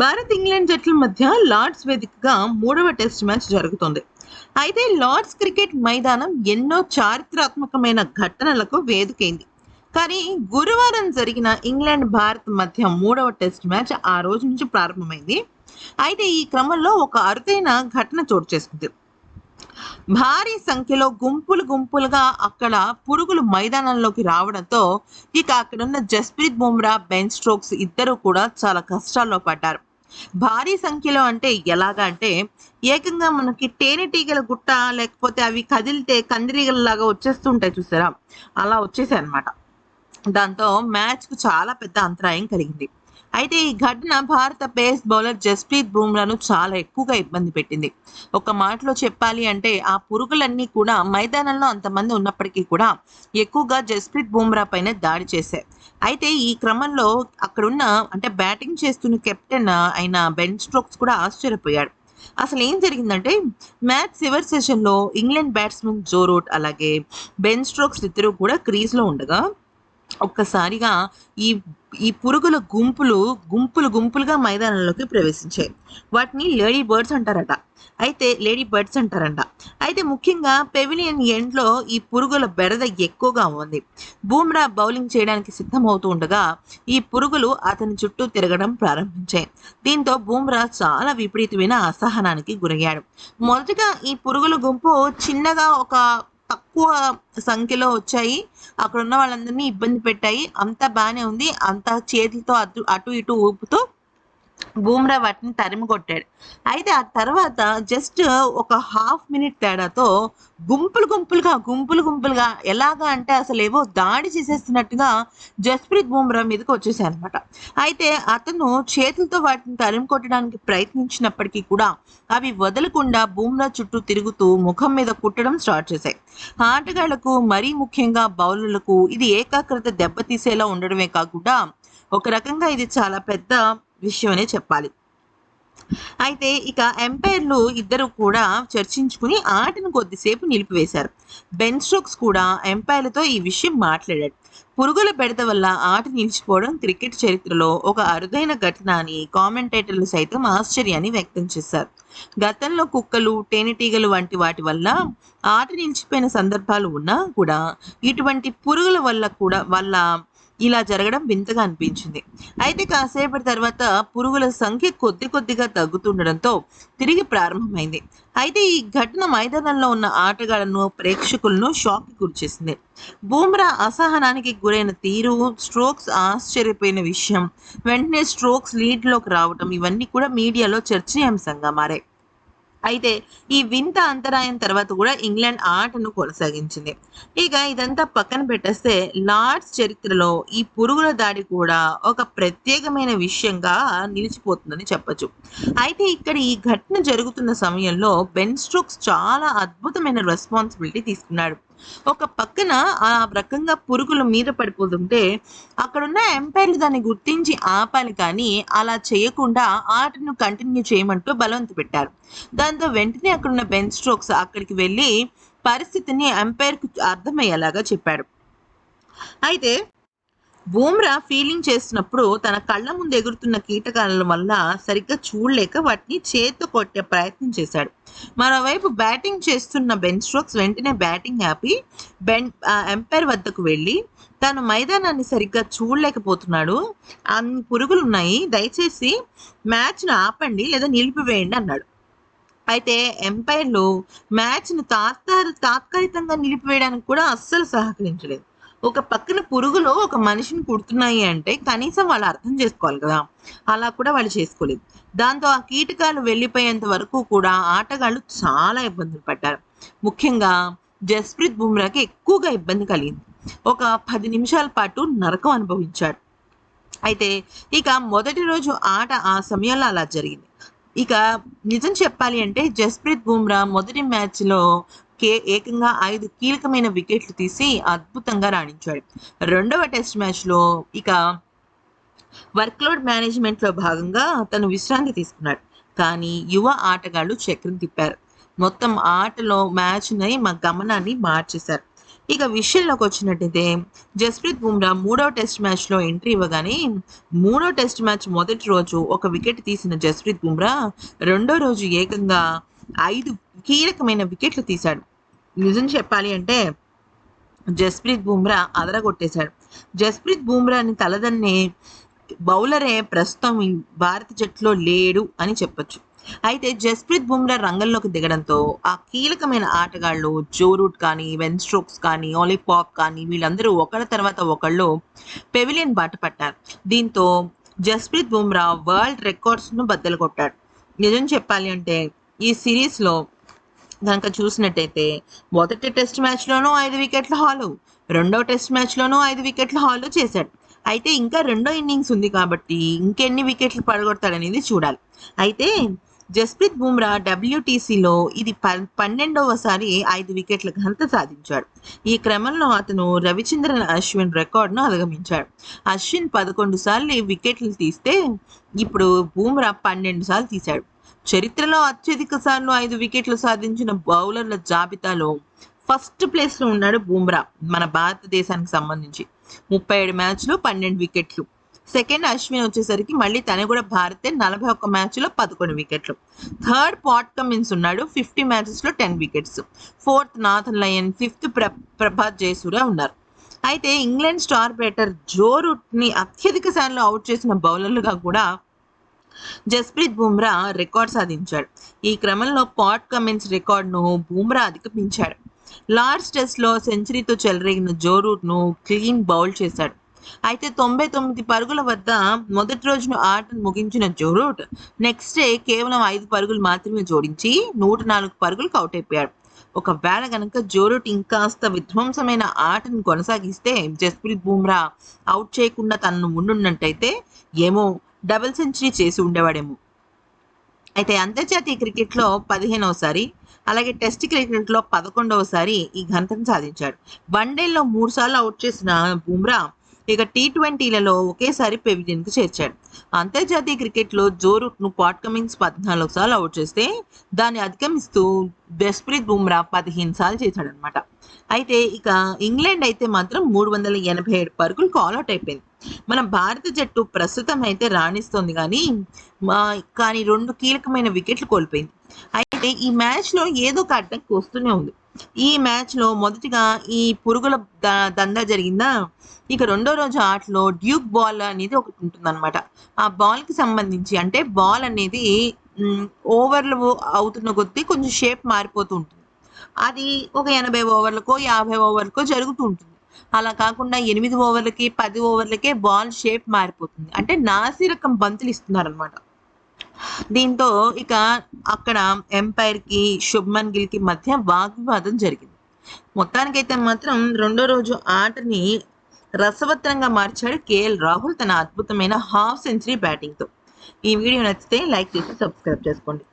Bharat England జట్ల మధ్య Lord's వేదికగా మూడవ టెస్ట్ మ్యాచ్ జరుగుతోంది. అయితే లార్డ్స్ క్రికెట్ మైదానం ఎన్నో చారిత్రాత్మకమైన ఘటనలకు వేదికైంది. కానీ గురువారం జరిగిన ఇంగ్లాండ్ భారత్ మధ్య మూడవ టెస్ట్ మ్యాచ్ ఆ రోజు నుంచి ప్రారంభమైంది. అయితే ఈ క్రమంలో ఒక అరుదైన ఘటన చోటు చేసుకుంది. భారీ సంఖ్యలో గుంపులు గుంపులుగా అక్కడ పురుగులు మైదానంలోకి రావడంతో ఇక అక్కడున్న జస్ప్రీత్ బుమ్రా బెన్ స్ట్రోక్స్ ఇద్దరు కూడా చాలా కష్టాల్లో పడ్డారు. భారీ సంఖ్యలో అంటే ఎలాగా అంటే ఏకంగా మనకి తేనెటీగల గుట్ట లేకపోతే అవి కదిలితే కందిరీగలలాగా వచ్చేస్తుంటాయి చూసారా? అలా వచ్చేసాయి అనమాట దాంతో మ్యాచ్కు చాలా పెద్ద అంతరాయం కలిగింది. అయితే ఈ ఘటన భారత పేస్ బౌలర్ జస్ప్రీత్ బుమ్రాను చాలా ఎక్కువగా ఇబ్బంది పెట్టింది. ఒక మాటలో చెప్పాలి అంటే ఆ పురుగులన్నీ కూడా మైదానంలో అంతమంది ఉన్నప్పటికీ కూడా ఎక్కువగా జస్ప్రీత్ బుమ్రా పైన దాడి చేశాయి. అయితే ఈ క్రమంలో అక్కడున్న అంటే బ్యాటింగ్ చేస్తున్న కెప్టెన్ అయిన బెన్ స్ట్రోక్స్ కూడా ఆశ్చర్యపోయాడు. అసలు ఏం జరిగిందంటే మ్యాచ్ చివరి సెషన్లో ఇంగ్లాండ్ బ్యాట్స్మెన్ జో రూట్ అలాగే బెన్ స్ట్రోక్స్ ఇద్దరు కూడా క్రీజ్లో ఉండగా ఒక్కసారిగా ఈ ఈ పురుగుల గుంపులు గుంపులు గుంపులుగా మైదానంలోకి ప్రవేశించాయి. వాటిని లేడీ బర్డ్స్ అంటారట. అయితే లేడీ బర్డ్స్ అంటారంట. అయితే ముఖ్యంగా పెవిలియన్ ఎండ్లో ఈ పురుగుల బెడద ఎక్కువగా ఉంది. బూమ్రా బౌలింగ్ చేయడానికి సిద్ధమవుతూ ఉండగా ఈ పురుగులు అతని చుట్టూ తిరగడం ప్రారంభించాయి. దీంతో బూమ్రా చాలా విపరీతమైన అసహనానికి గురయ్యాడు. మొదటగా ఈ పురుగుల గుంపు చిన్నగా ఒక తక్కువ సంఖ్యలో వచ్చాయి. అక్కడ ఉన్న వాళ్ళందరినీ ఇబ్బంది పెట్టాయి. అంతా బాగానే ఉంది. అంతా చేతులతో అటు అటు ఇటు ఊపుతూ బూమ్రా వాటిని తరిమి కొట్టాడు అయితే ఆ తర్వాత జస్ట్ ఒక హాఫ్ మినిట్ తేడాతో గుంపులు గుంపులుగా గుంపులు గుంపులుగా ఎలాగా అంటే అసలు ఏవో దాడి చేసేస్తున్నట్టుగా జస్ప్రీత్ బూమ్రా మీదకి వచ్చేసాయి అనమాట అయితే అతను చేతులతో వాటిని తరిమి కొట్టడానికి ప్రయత్నించినప్పటికీ కూడా అవి వదలకుండా బూమ్రా చుట్టూ తిరుగుతూ ముఖం మీద కుట్టడం స్టార్ట్ చేశాయి. ఆటగాళ్ళకు మరీ ముఖ్యంగా బౌలర్లకు ఇది ఏకాగ్రత దెబ్బతీసేలా ఉండడమే కాకుండా ఒక రకంగా ఇది చాలా పెద్ద విషయమనే చెప్పాలి. అయితే ఇక ఎంపైర్లు ఇద్దరు కూడా చర్చించుకుని ఆటను కొద్దిసేపు నిలిపివేశారు. బెన్ స్ట్రోక్స్ కూడా ఎంపైర్లతో ఈ విషయం మాట్లాడాడు. పురుగుల బెడత వల్ల ఆట నిలిచిపోవడం క్రికెట్ చరిత్రలో ఒక అరుదైన ఘటన అని కామెంటేటర్లు సైతం ఆశ్చర్యాన్ని వ్యక్తం చేశారు. గతంలో కుక్కలు తేనెటీగలు వంటి వాటి వల్ల ఆట నిలిచిపోయిన సందర్భాలు ఉన్నా కూడా ఇటువంటి పురుగుల వల్ల కూడా వల్ల ఇలా జరగడం వింతగా అనిపించింది. అయితే కాసేపటి తర్వాత పురుగుల సంఖ్య కొద్ది కొద్దిగా తగ్గుతుండడంతో తిరిగి ప్రారంభమైంది. అయితే ఈ ఘటన మైదానంలో ఉన్న ఆటగాళ్ళను ప్రేక్షకులను షాక్కి గురిచేసింది. బూమ్రా అసహనానికి గురైన తీరు స్ట్రోక్స్ ఆశ్చర్యపోయిన విషయం వెంటనే స్ట్రోక్స్ లీడ్లోకి రావడం ఇవన్నీ కూడా మీడియాలో చర్చనీయాంశంగా మారాయి. అయితే ఈ వింత అంతరాయం తర్వాత కూడా ఇంగ్లాండ్ ఆటను కొనసాగించింది. ఇక ఇదంతా పక్కన పెట్టేస్తే లార్డ్స్ చరిత్రలో ఈ పురుగుల దాడి కూడా ఒక ప్రత్యేకమైన విషయంగా నిలిచిపోతుందని చెప్పొచ్చు. అయితే ఇక్కడ ఈ ఘటన జరుగుతున్న సమయంలో బెన్ స్ట్రోక్స్ చాలా అద్భుతమైన రెస్పాన్సిబిలిటీ తీసుకున్నాడు. ఒక పక్కన ఆ రకంగా పురుగులు మీద పడిపోతుంటే అక్కడున్న ఎంపైర్లు దాన్ని గుర్తించి ఆపాలి కానీ అలా చేయకుండా ఆటను కంటిన్యూ చేయమంటూ బలవంత పెట్టారు. దాంతో వెంటనే అక్కడున్న బెన్ స్ట్రోక్స్ అక్కడికి వెళ్ళి పరిస్థితిని ఎంపైర్కు అర్థమయ్యేలాగా చెప్పాడు అయితే బూమ్రా ఫీలింగ్ చేస్తున్నప్పుడు తన కళ్ళ ముందు ఎగురుతున్న కీటకాల వల్ల సరిగ్గా చూడలేక వాటిని చేతితో కొట్టే ప్రయత్నం చేశాడు. మరోవైపు బ్యాటింగ్ చేస్తున్న బెన్ స్ట్రోక్స్ వెంటనే బ్యాటింగ్ ఆపి బెన్ ఎంపైర్ వద్దకు వెళ్ళి తాను మైదానాన్ని సరిగ్గా చూడలేకపోతున్నాడు. అన్ని పురుగులు ఉన్నాయి దయచేసి మ్యాచ్ను ఆపండి లేదా నిలిపివేయండి అన్నాడు. అయితే ఎంపైర్లు మ్యాచ్ను తాత్కార తాత్కాలికంగా నిలిపివేయడానికి కూడా అస్సలు సహకరించలేదు. ఒక పక్కన పురుగులు ఒక మనిషిని కుడుతున్నాయి అంటే కనీసం వాళ్ళు అర్థం చేసుకోవాలి కదా. అలా కూడా వాళ్ళు చేసుకోలేదు. దాంతో ఆ కీటకాలు వెళ్ళిపోయేంత వరకు కూడా ఆటగాళ్ళు చాలా ఇబ్బందులు పడ్డారు. ముఖ్యంగా జస్ప్రీత్ బుమ్రాకి ఎక్కువగా ఇబ్బంది కలిగింది. ఒక పది నిమిషాల పాటు నరకం అనుభవించాడు. అయితే ఇక మొదటి రోజు ఆట ఆ సమయంలో అలా జరిగింది. ఇక నిజం చెప్పాలి అంటే జస్ప్రీత్ బుమ్రా మొదటి మ్యాచ్లో కే ఏకంగా ఐదు కీలకమైన వికెట్లు తీసి అద్భుతంగా రాణించాడు. రెండవ టెస్ట్ మ్యాచ్లో ఇక వర్క్లోడ్ మేనేజ్మెంట్లో భాగంగా తను విశ్రాంతి తీసుకున్నాడు. కానీ యువ ఆటగాళ్ళు చక్రం తిప్పారు. మొత్తం ఆటలో మ్యాచ్ని మా గమనాన్ని మార్చేశారు. ఇక విషయంలోకి వచ్చినట్టయితే జస్ప్రీత్ బుమ్రా మూడవ టెస్ట్ మ్యాచ్లో ఎంట్రీ ఇవ్వగానే మూడో టెస్ట్ మ్యాచ్ మొదటి రోజు ఒక వికెట్ తీసిన జస్ప్రీత్ బుమ్రా రెండో రోజు ఏకంగా ఐదు కీలకమైన వికెట్లు తీశాడు. నిజం చెప్పాలి అంటే జస్ప్రీత్ బుమ్రా అదరగొట్టేశాడు. జస్ప్రీత్ బుమ్రాని తలదన్నే బౌలరే ప్రస్తుతం భారత జట్టులో లేడు అని చెప్పొచ్చు. అయితే జస్ప్రీత్ బుమ్రా రంగంలోకి దిగడంతో ఆ కీలకమైన ఆటగాళ్ళు జో రూట్ కానీ వెన్ స్ట్రోక్స్ కానీ పాప్ కానీ వీళ్ళందరూ ఒకళ్ళ తర్వాత ఒకళ్ళు పెవిలియన్ బాట పట్టారు. దీంతో జస్ప్రీత్ బుమ్రా వరల్డ్ రికార్డ్స్ను బద్దలు కొట్టాడు. నిజం చెప్పాలి అంటే ఈ సిరీస్లో కనుక చూసినట్టయితే మొదటి టెస్ట్ మ్యాచ్లోనూ ఐదు వికెట్ల హాలు. రెండో టెస్ట్ మ్యాచ్లోనూ ఐదు వికెట్ల హాలు చేశాడు. అయితే ఇంకా రెండో ఇన్నింగ్స్ ఉంది కాబట్టి ఇంకెన్ని వికెట్లు పడగొడతాడనేది చూడాలి. అయితే జస్ప్రీత్ బుమ్రా డబ్ల్యూటీసీలో ఇది ప పన్నెండవసారి ఐదు వికెట్ల ఘనత సాధించాడు. ఈ క్రమంలో అతను రవిచంద్రన్ అశ్విన్ రికార్డును అధిగమించాడు. అశ్విన్ పదకొండు సార్లు వికెట్లు తీస్తే ఇప్పుడు బుమ్రా పన్నెండు సార్లు తీశాడు. చరిత్రలో అత్యధిక సార్లు ఐదు వికెట్లు సాధించిన బౌలర్ల జాబితాలో ఫస్ట్ ప్లేస్లో ఉన్నాడు బుమ్రా మన భారతదేశానికి సంబంధించి. ముప్పై ఏడు మ్యాచ్లు పన్నెండు వికెట్లు. సెకండ్ అశ్విన్ వచ్చేసరికి మళ్ళీ తను కూడా భారతే నలభై ఒక్క మ్యాచ్లో పదకొండు వికెట్లు. థర్డ్ పాట్ కమిన్స్ ఉన్నాడు fifty మ్యాచెస్లో ten wickets. Fourth Nathan Lyon fifth ప్ర ప్రభాత్ జయసూర్య ఉన్నారు. అయితే ఇంగ్లాండ్ స్టార్ బ్యాటర్ జో రూట్ని అత్యధిక సార్లు అవుట్ చేసిన బౌలర్లుగా కూడా జస్ప్రీత్ బుమ్రా రికార్డ్ సాధించాడు. ఈ క్రమంలో పాట్ కమిన్స్ రికార్డును బుమ్రా అధిగమించాడు. లార్డ్స్ టెస్ట్లో సెంచరీతో చెలరేగిన జో రూట్ను క్లీన్ బౌల్ చేశాడు. అయితే తొంభై తొమ్మిది పరుగుల వద్ద మొదటి రోజున ఆటను ముగించిన జోరూట్ నెక్స్ట్ డే కేవలం ఐదు పరుగులు మాత్రమే జోడించి నూట నాలుగు పరుగులకు అవుట్ అయిపోయాడు. ఒకవేళ గనక జోరూట్ ఇంకాస్త విధ్వంసమైన ఆటను కొనసాగిస్తే జస్ప్రీత్ బుమ్రా అవుట్ చేయకుండా తనను ఉండున్నట్టయితే ఏమో డబుల్ సెంచరీ చేసి ఉండేవాడేమో. అయితే అంతర్జాతీయ క్రికెట్లో పదిహేనవసారి అలాగే టెస్ట్ క్రికెట్లో పదకొండవసారి ఈ ఘనతను సాధించాడు. వన్డేల్లో మూడు సార్లు అవుట్ చేసిన బుమ్రా ఇక టీ ట్వంటీలలో ఒకేసారి పెవిలియన్కు చేర్చాడు. అంతర్జాతీయ క్రికెట్లో జో రూట్ను పాట్ కమిన్స్ పద్నాలుగు సార్లు అవుట్ చేస్తే దాన్ని అధిగమిస్తూ జస్ప్రీత్ బుమ్రా పదిహేను సార్లు చేశాడనమాట అయితే ఇక ఇంగ్లాండ్ అయితే మాత్రం మూడు వందల ఎనభై ఏడు పరుగులు కాల్అవుట్ అయిపోయింది. మన భారత జట్టు ప్రస్తుతం అయితే రాణిస్తోంది కానీ మా కానీ రెండు కీలకమైన వికెట్లు కోల్పోయింది. అయితే ఈ మ్యాచ్లో ఏదో ఒక అడ్డంకి వస్తూనే ఉంది. ఈ మ్యాచ్లో మొదటిగా ఈ పురుగుల దందా జరిగిందా? ఇక రెండో రోజు ఆటలో డ్యూక్ బాల్ అనేది ఒకటి ఉంటుందన్నమాట. ఆ బాల్కి సంబంధించి అంటే బాల్ అనేది ఓవర్లు అవుతున్న కొద్దీ కొంచెం షేప్ మారిపోతూ ఉంటుంది. అది ఒక ఎనభై ఓవర్లకో యాభై ఓవర్లకో జరుగుతూ ఉంటుంది. అలా కాకుండా ఎనిమిది ఓవర్లకి పది ఓవర్లకే బాల్ షేప్ మారిపోతుంది. అంటే నాసి రకం బంతులు ఇస్తున్నారనమాట దీంతో ఇక అక్కడ ఎంపైర్కి శుభ్మన్ గిల్కి మధ్య వాగ్వివాదం జరిగింది. మొత్తానికైతే మాత్రం రెండో రోజు ఆటని రసవత్తరంగా మార్చాడు కేఎల్ రాహుల్ తన అద్భుతమైన హాఫ్ సెంచరీ బ్యాటింగ్తో ఈ వీడియో నచ్చితే లైక్ చేసి సబ్స్క్రైబ్ చేసుకోండి.